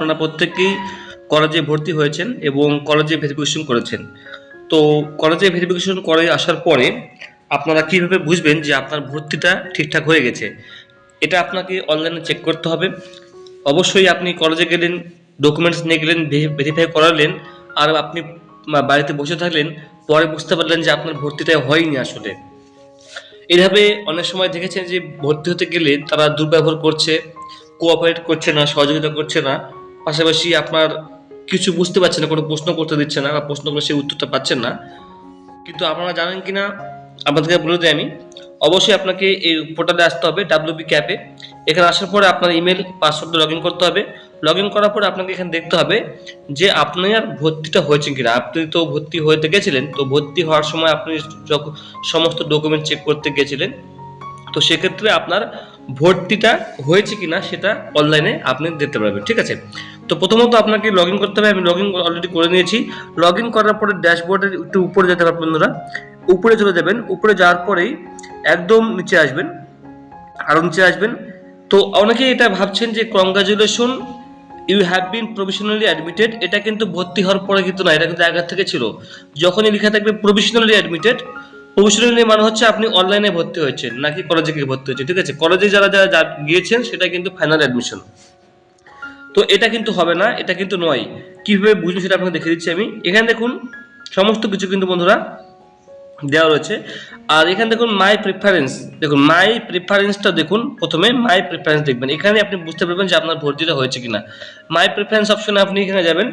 আপনারা প্রত্যেকেই কলেজে ভর্তি হয়েছেন এবং কলেজে ভেরিফিকেশন করেছেন। তো কলেজে ভেরিফিকেশন করে আসার পরে আপনারা কীভাবে বুঝবেন যে আপনার ভর্তিটা ঠিকঠাক হয়ে গেছে? এটা আপনাকে অনলাইনে চেক করতে হবে। অবশ্যই আপনি কলেজে গেলেন ডকুমেন্টস নিয়ে গেলেন ভেরিফাই করালেন, আর আপনি বাড়িতে বসে থাকলেন, পরে বুঝতে পারলেন যে আপনার ভর্তিটা হয়নি আসলে। এভাবে অনেক সময় দেখেছেন যে ভর্তি হতে গেলে তারা দুর্ব্যবহার করছে কোঅপারেট করছে না, সহযোগিতা করছে না। পাশাপাশি আপনার কিছু বুঝতে পারছে না, কোনো প্রশ্ন করতে দিচ্ছে না, বা প্রশ্ন করলে সেই উত্তরটা পাচ্ছেন না। কিন্তু আপনারা জানেন কি না আপনাদেরকে বলে দিই আমি, অবশ্যই আপনাকে এই পোর্টালে আসতে হবে ডাব্লিউবি ক্যাপে এখানে আসার পরে আপনার ইমেল পাসওয়ার্ড লগ ইন করতে হবে। লগ ইন করার পরে আপনাকে এখানে দেখতে হবে যে আপনার ভর্তিটা হয়েছে কিনা। আপনি তো ভর্তি হতে গেছিলেন, তো ভর্তি হওয়ার সময় আপনি সমস্ত ডকুমেন্ট চেক করতে গেছিলেন। তো সেক্ষেত্রে আপনার ভর্তিটা হয়েছে কিনা সেটা অনলাইনে আপনি দেখতে পারবেন, ঠিক আছে? তো প্রথমত আপনাকে লগ ইন করতে হবে, আমি লগ ইন অলরেডি করে নিয়েছি। লগ ইন করার পরে ড্যাশবোর্ডের একটু উপরে যেতে পারবেন বন্ধুরা উপরে চলে যাবেন, উপরে যাওয়ার পরেই একদম নিচে আসবেন আরও নিচে আসবেন। তো অনেকেই এটা ভাবছেন যে congratulation you have been professionally admitted এটা কিন্তু ভর্তি হওয়ার পরে কিন্তু না, এটা কিন্তু আগের থেকে ছিল। যখনই লেখা থাকবে প্রফেশনালি অ্যাডমিটেড প্রফেশনালি মানে হচ্ছে আপনি অনলাইনে ভর্তি হয়েছেন, নাকি কলেজে গিয়ে ভর্তি হয়েছে ঠিক আছে? কলেজে যারা যারা গিয়েছেন, সেটা কিন্তু ফাইনাল অ্যাডমিশন তো এটা কিন্তু হবে না, এটা কিন্তু নয়। কীভাবে বুঝবেন সেটা আপনাকে দেখে দিচ্ছি আমি। এখানে দেখুন, সমস্ত কিছু কিন্তু বন্ধুরা দেওয়া রয়েছে। আর এখানে দেখুন মাই প্রিফারেন্স দেখুন মাই প্রিফারেন্সটা দেখুন, প্রথমে মাই প্রিফারেন্স দেখবেন। এখানে আপনি বুঝতে পারবেন যে আপনার ভর্তিটা হয়েছে কিনা। মাই প্রিফারেন্স অপশনে আপনি এখানে যাবেন,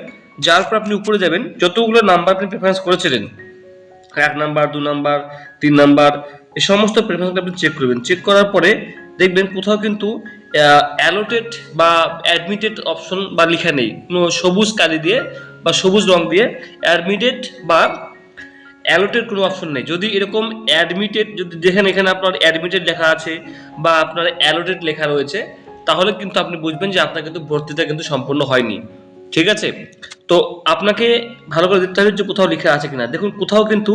যার পর আপনি উপরে যাবেন, যতগুলো নাম্বার আপনি প্রিফারেন্স করেছিলেন এক নাম্বার, দু নাম্বার, তিন নাম্বার, এই সমস্ত প্রেফারেন্সগুলো আপনি চেক করবেন। চেক করার পরে দেখবেন কোথাও কিন্তু অ্যালোটেড বা অ্যাডমিটেড অপশন বা লেখা নেই। কোনো সবুজ কালি দিয়ে বা সবুজ রং দিয়ে অ্যাডমিটেড বা অ্যালোটেড কোনো অপশন নেই। যদি এরকম অ্যাডমিটেড যদি দেখেন এখানে আপনার অ্যাডমিটেড লেখা আছে বা আপনার অ্যালোটেড লেখা রয়েছে, তাহলে কিন্তু আপনি বুঝবেন যে আপনার কিন্তু ভর্তিটা কিন্তু সম্পূর্ণ হয়নি। ঠিক আছে? তো আপনাকে ভালো করে দেখতে হবে যে কোথাও লেখা আছে কিনা। দেখুন, কোথাও কিন্তু,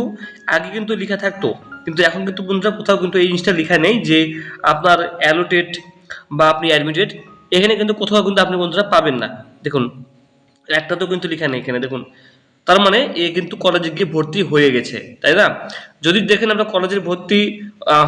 আগে কিন্তু লেখা থাকতো, কিন্তু এখন কিন্তু বন্ধুরা কোথাও কিন্তু এই জিনিসটা লেখা নেই যে আপনার অ্যালোটেড বা আপনি অ্যাডমিটেড এখানে কিন্তু কোথাও কিন্তু আপনি বন্ধুরা পাবেন না। দেখুন, একটা তো কিন্তু লেখা নেই এখানে, দেখুন। তার মানে এ কিন্তু কলেজে গিয়ে ভর্তি হয়ে গেছে, তাই না? যদি দেখেন আপনার কলেজের ভর্তি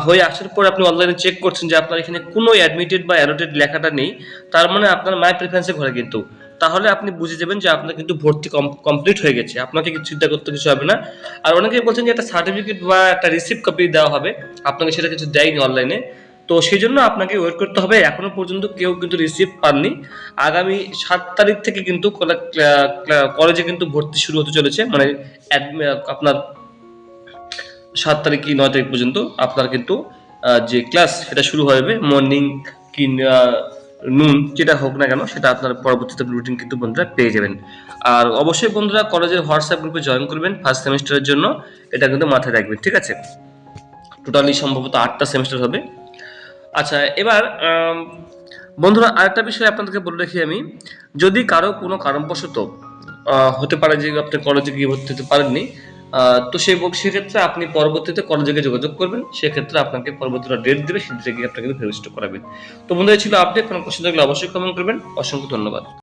হয়ে আসার পর আপনি অনলাইনে চেক করছেন যে আপনার এখানে কোনো অ্যাডমিটেড বা অ্যালোটেড লেখাটা নেই, তার মানে আপনার মাই প্রেফারেন্সে ঘরে কিন্তু। তাহলে আপনি বুঝে যাবেন যে আপনার কিন্তু ভর্তি কমপ্লিট হয়ে গেছে। আপনাকে কিছু চিন্তা করতে কিছু হবে না। আর অনেকেই বলছেন যে একটা সার্টিফিকেট বা একটা রিসিপ্ট কপি দেওয়া হবে। আপনাকে সেটা কিছু দেয়নি অনলাইনে তো সেই জন্য আপনাকে ওয়েট করতে হবে। এখনও পর্যন্ত কেউ কিন্তু রিসিভ পাননি। আগামী সাত তারিখ থেকে কিন্তু কলে- ক্লা- ক্লা- কলেজে কিন্তু ভর্তি শুরু হতে চলেছে। মানে আপনার সাত তারিখ কি নয় তারিখ পর্যন্ত আপনার কিন্তু যে ক্লাস সেটা শুরু হবে। মর্নিং কি নুন যেটা হোক না কেন, সেটা আপনার পরবর্তীতে রুটিন কিন্তু বন্ধুরা পেয়ে যাবেন। আর অবশ্যই বন্ধুরা কলেজের হোয়াটসঅ্যাপ গ্রুপে জয়েন করবেন ফার্স্ট সেমিস্টারের জন্য, এটা কিন্তু মাথায় রাখবেন, ঠিক আছে? টোটালি সম্ভবত আটটা সেমিস্টার হবে। আচ্ছা এবার বন্ধুরা আরেকটা বিষয় আপনাদেরকে বলে রাখি আমি। যদি কারও কোনো কারণবশত হতে পারে যে আপনি কলেজে গিয়ে ভর্তি হতে পারেননি তো সেই সেক্ষেত্রে আপনি পরবর্তীতে কলেজে যোগাযোগ করবেন। সেক্ষেত্রে আপনাকে পরবর্তীটা ডেট দেবে সেদিকে আপনাকে ফেরস্ট করাবেন তো বন্ধুরা ছিল আপডেট কোনো কোশ্চেন থাকলে অবশ্যই কমেন্ট করবেন। অসংখ্য ধন্যবাদ।